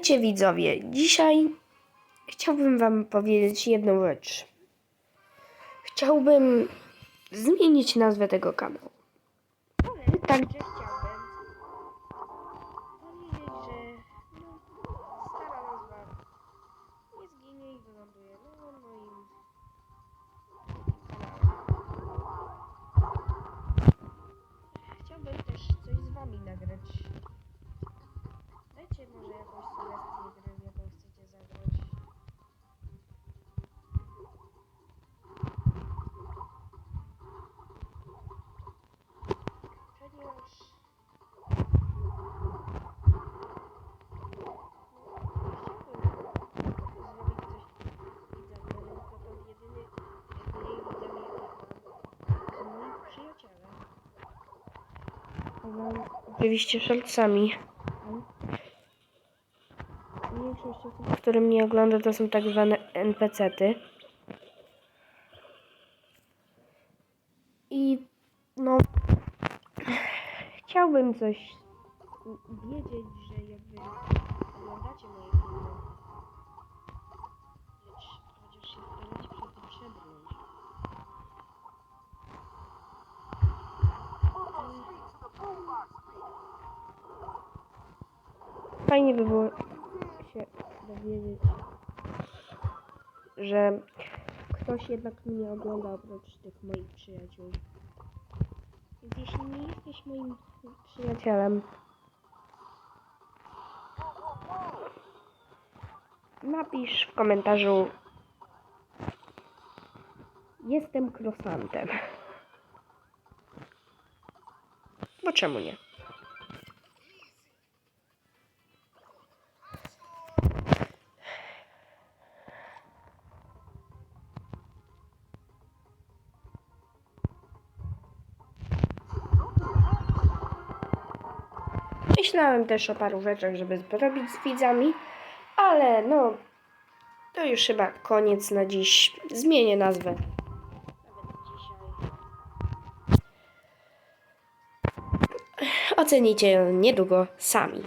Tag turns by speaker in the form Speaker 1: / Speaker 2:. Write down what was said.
Speaker 1: Wiecie widzowie, dzisiaj chciałbym wam powiedzieć jedną rzecz. Chciałbym zmienić nazwę tego kanału. Także chciałbym powiedzieć, że no, stara nazwa nie zginie i wyląduje na moim kanale. Chciałbym też coś z wami nagrać. Dajcie może jakąś sugestię gry, w jaką chcecie zagrać. Ponieważ... Oczywiście szalcami. Większość osób, które mnie ogląda, to są tak zwane NPC-ty. I no, chciałbym coś wiedzieć, że jakby Fajnie by było się dowiedzieć, że ktoś jednak mnie ogląda oprócz tych moich przyjaciół. Więc jeśli nie jesteś moim przyjacielem, napisz w komentarzu Jestem krosantem. Bo czemu nie? Myślałem też o paru rzeczach, żeby zrobić z widzami, ale no, to już chyba koniec na dziś. Zmienię nazwę. Ocenicie ją niedługo sami.